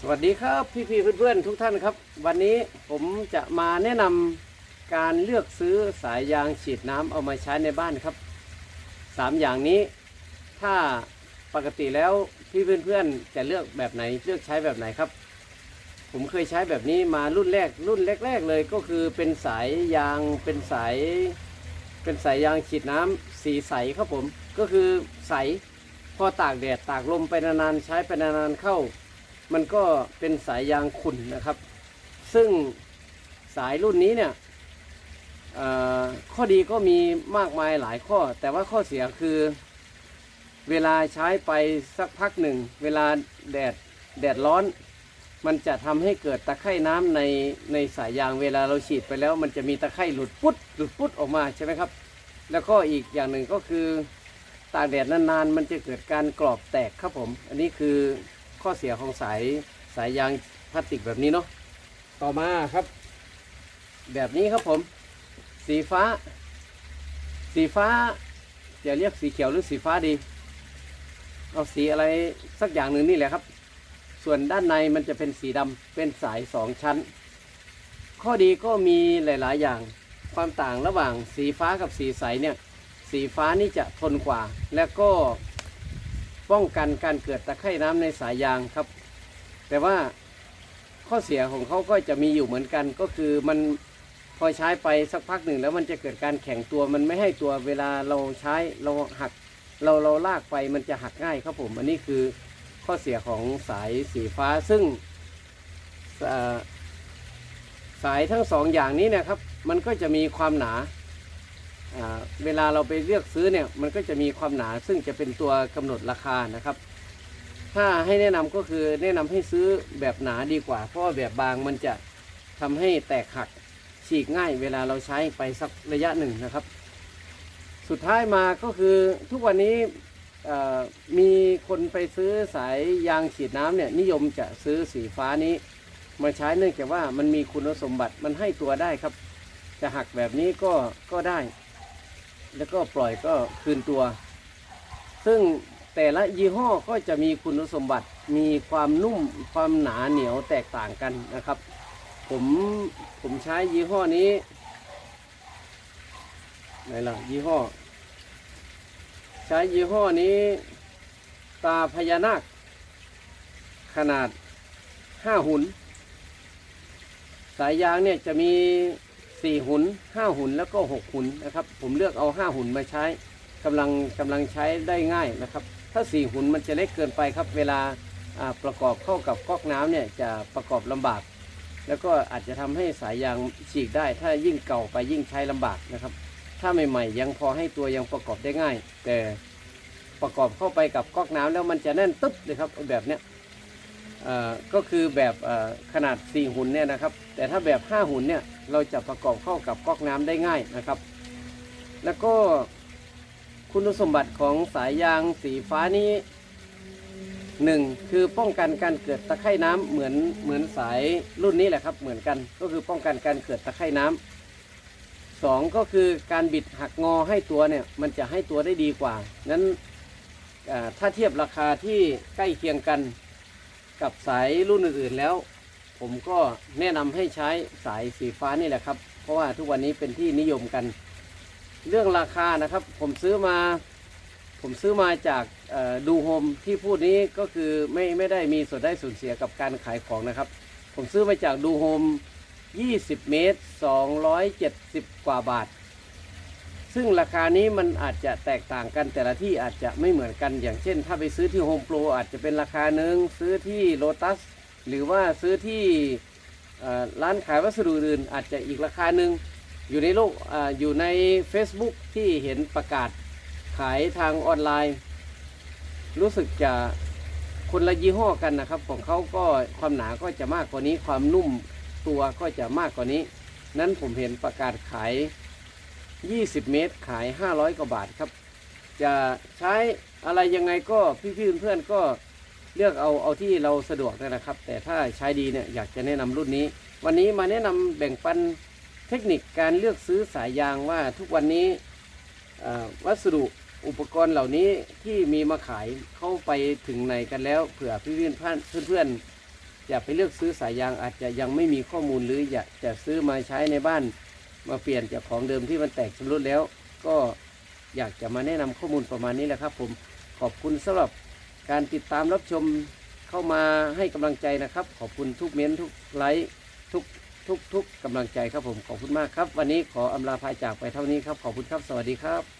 สวัสดีครับพี่ๆเพื่อนๆทุกท่านครับ วันนี้ผมจะมาแนะนำการเลือกซื้อสายยางฉีดน้ำเอามาใช้ในบ้านครับสามอย่างนี้ ถ้าปกติแล้วพี่เพื่อนๆจะเลือกแบบไหนเลือกใช้แบบไหนครับ ผมเคยใช้แบบนี้มารุ่นแรกรุ่นแรก ๆ เลยก็คือเป็นสายยางเป็นสาย เป็นสายยางฉีดน้ำสีใสครับผม ก็คือใสพอตากแดดตากลมไปนานๆใช้ไปนานๆเข้า มันก็เป็นสายยางขุ่นนะครับ ซึ่งสายรุ่นนี้เนี่ยข้อดีก็มีมากมายหลายข้อ แต่ว่าข้อเสียคือ เวลาใช้ไปสักพักหนึ่ง เวลาแดดแดดร้อน มันจะทำให้เกิดตะไคร่น้ำในในสายยางเวลาเราฉีดไปแล้ว มันจะมีตะไคร่หลุดปุ๊ดหลุดปุ๊ดออกมาใช่ไหมครับ แล้วก็อีกอย่างหนึ่งก็คือตากแดดนานๆ มันจะเกิดการกรอบแตกครับผม อันนี้คือ ข้อเสียของสายสายยางพลาสติกแบบนี้เนาะต่อมาครับ แบบนี้ครับผม สีฟ้า สีฟ้าจะเรียกสีเขียวหรือสีฟ้าดี เอาสีอะไรสักอย่างหนึ่งนี่แหละครับ ส่วนด้านในมันจะเป็นสีดำเป็นสายสองชั้น ข้อดีก็มีหลาย ๆ อย่างความต่างระหว่างสีฟ้ากับสีใสเนี่ย สีฟ้านี่จะทนกว่า และก็ ป้องกันการเกิดตะไคร่น้ำในสายยางครับ แต่ว่าข้อเสียของเขาก็จะมีอยู่เหมือนกัน ก็คือมันพอใช้ไปสักพักหนึ่งแล้วมันจะเกิดการแข็งตัว มันไม่ให้ตัวเวลาเราใช้เราหักเราเราลากไปมันจะหักง่ายครับผม อันนี้คือข้อเสียของสายสีฟ้าซึ่งสายทั้งสองอย่างนี้นะครับ มันก็จะมีความหนา เวลาเราไปเลือกซื้อเนี่ยมันก็จะมีความหนาซึ่งจะเป็นตัวกำหนดราคานะครับ ถ้าให้แนะนำก็คือแนะนำให้ซื้อแบบหนาดีกว่า เพราะว่าแบบบางมันจะทำให้แตกหักฉีกง่าย เวลาเราใช้ไปสักระยะหนึ่งนะครับ สุดท้ายมาก็คือทุกวันนี้มีคนไปซื้อสายยางฉีดน้ำเนี่ยนิยมจะซื้อสีฟ้านี้ มาใช้เนื่องจากว่ามันมีคุณสมบัติมันให้ตัวได้ครับ จะหักแบบนี้ก็ก็ได้ แล้วก็ปล่อยก็คืนตัว ซึ่งแต่ละยี่ห้อก็จะมีคุณสมบัติมีความนุ่มความหนาเหนียวแตกต่างกันนะครับ ผมผมใช้ยี่ห้อนี้ไหนล่ะยี่ห้อ ใช้ยี่ห้อนี้ ตาพญานาค ขนาดห้าหุน สายยางเนี่ยจะมี สี่หุนห้าหุนแล้วก็หกหุนนะครับ ผมเลือกเอาห้าหุนมาใช้กำลังกำลังใช้ได้ง่ายนะครับ ถ้าสี่หุนมันจะเล็กเกินไปครับ เวลาประกอบเข้ากับก๊อกน้ำเนี่ยจะประกอบลำบาก แล้วก็อาจจะทำให้สายยางฉีกได้ ถ้ายิ่งเก่าไปยิ่งใช้ลำบากนะครับ ถ้าใหม่ๆ ยังพอให้ตัวยังประกอบได้ง่าย แต่ประกอบเข้าไปกับก๊อกน้ำแล้วมันจะแน่นตึ๊บเลยครับแบบเนี้ยเอ่อก็คือแบบเอ่อขนาด 4 หุ่นเนี่ยนะครับ แต่ถ้าแบบ 5 หุ่นเนี่ย เราจะประกอบเข้ากับก๊อกน้ำได้ง่ายนะครับ แล้วก็คุณสมบัติของสายยางสีฟ้านี้หนึ่งคือป้องกันการเกิดตะไคร่น้ำเหมือนเหมือนสายรุ่นนี้แหละครับเหมือนกันก็คือป้องกันการเกิดตะไคร่น้ำสองก็คือการบิดหักงอให้ตัวเนี่ยมันจะให้ตัวได้ดีกว่า นั้นถ้าเทียบราคาที่ใกล้เคียงกันกับสายรุ่นอื่นๆแล้ว ผมก็แนะนำให้ใช้สายสีฟ้านี่แหละครับ เพราะว่าทุกวันนี้เป็นที่นิยมกัน เรื่องราคานะครับ ผมซื้อมา ผมซื้อมาจากดูโฮมที่พูดนี้ก็คือไม่ไม่ได้มีส่วนได้ส่วนเสียกับการขายของนะครับ ผมซื้อมาจากดูโฮม20 เมตร 270 กว่าบาท ซึ่งราคานี้มันอาจจะแตกต่างกันแต่ละที่อาจจะไม่เหมือนกันอย่างเช่น ถ้าไปซื้อที่โฮมโปรอาจจะเป็นราคาหนึ่งซื้อที่โ o ตัส หรือว่าซื้อที่ร้านขายวัสดุอื่นอาจจะอีกราคาหนึ่งอยู่ในโลกออยู่ใน Facebook ที่เห็นประกาศขายทางออนไลน์ รู้สึกจะคนละยี่ห้อกันนะครับ ของเขาก็ความหนาก็จะมากกว่านี้ ความนุ่มตัวก็จะมากกว่านี้ นั้นผมเห็นประกาศขาย 20 เมตรขาย 500 กว่าบาทครับ จะใช้อะไรยังไงก็พี่ๆเพื่อนๆก็ เลือกเอาเอาที่เราสะดวกนั่นะครับ แต่ถ้าใช้ดีเนี่ยอยากจะแนะนำรุ่นนี้ วันนี้มาแนะนำแบ่งปันเทคนิคการเลือกซื้อสายยางว่าทุกวันนี้วัสดุอุปกรณ์เหล่านี้ที่มีมาขายเข้าไปถึงไหนกันแล้วเผื่อพี่ๆเพื่อนๆจะไปเลือกซื้อสายยางอาจจะยังไม่มีข้อมูลหรืออยากจะซื้อมาใช้ในบ้าน มาเปลี่ยนจากของเดิมที่มันแตกชำรุดแล้ว ก็อยากจะมาแนะนำข้อมูลประมาณนี้แหละครับ ผมขอบคุณสำหรับ การติดตามรับชมเข้ามาให้กำลังใจนะครับ ขอบคุณทุกเม้นทุกไลค์ทุกทุกทุกกำลังใจครับผมขอบคุณมากครับ วันนี้ขออำลาพายจากไปเท่านี้ครับ ขอบคุณครับ สวัสดีครับ